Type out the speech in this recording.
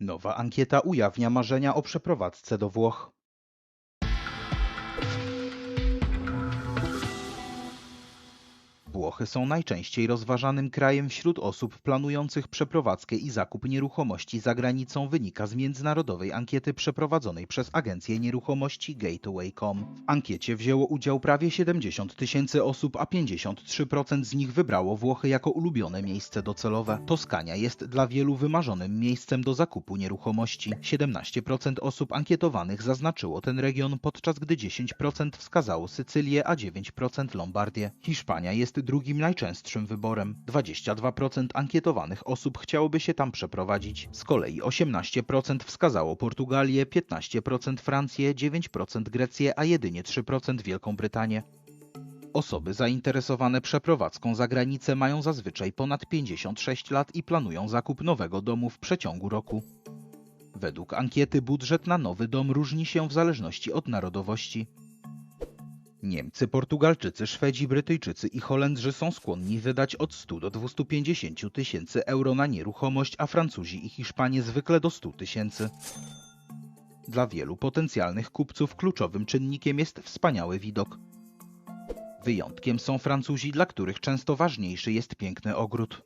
Nowa ankieta ujawnia marzenia o przeprowadzce do Włoch. Włochy są najczęściej rozważanym krajem wśród osób planujących przeprowadzkę i zakup nieruchomości za granicą wynika z międzynarodowej ankiety przeprowadzonej przez agencję nieruchomości Gateway.com. W ankiecie wzięło udział prawie 70 tysięcy osób, a 53% z nich wybrało Włochy jako ulubione miejsce docelowe. Toskania jest dla wielu wymarzonym miejscem do zakupu nieruchomości. 17% osób ankietowanych zaznaczyło ten region, podczas gdy 10% wskazało Sycylię, a 9% Lombardię. Hiszpania jest drugim najczęstszym wyborem. 22% ankietowanych osób chciałoby się tam przeprowadzić. Z kolei 18% wskazało Portugalię, 15% Francję, 9% Grecję, a jedynie 3% Wielką Brytanię. Osoby zainteresowane przeprowadzką za granicę mają zazwyczaj ponad 56 lat i planują zakup nowego domu w przeciągu roku. Według ankiety budżet na nowy dom różni się w zależności od narodowości. Niemcy, Portugalczycy, Szwedzi, Brytyjczycy i Holendrzy są skłonni wydać od 100 do 250 tysięcy euro na nieruchomość, a Francuzi i Hiszpanie zwykle do 100 tysięcy. Dla wielu potencjalnych kupców kluczowym czynnikiem jest wspaniały widok. Wyjątkiem są Francuzi, dla których często ważniejszy jest piękny ogród.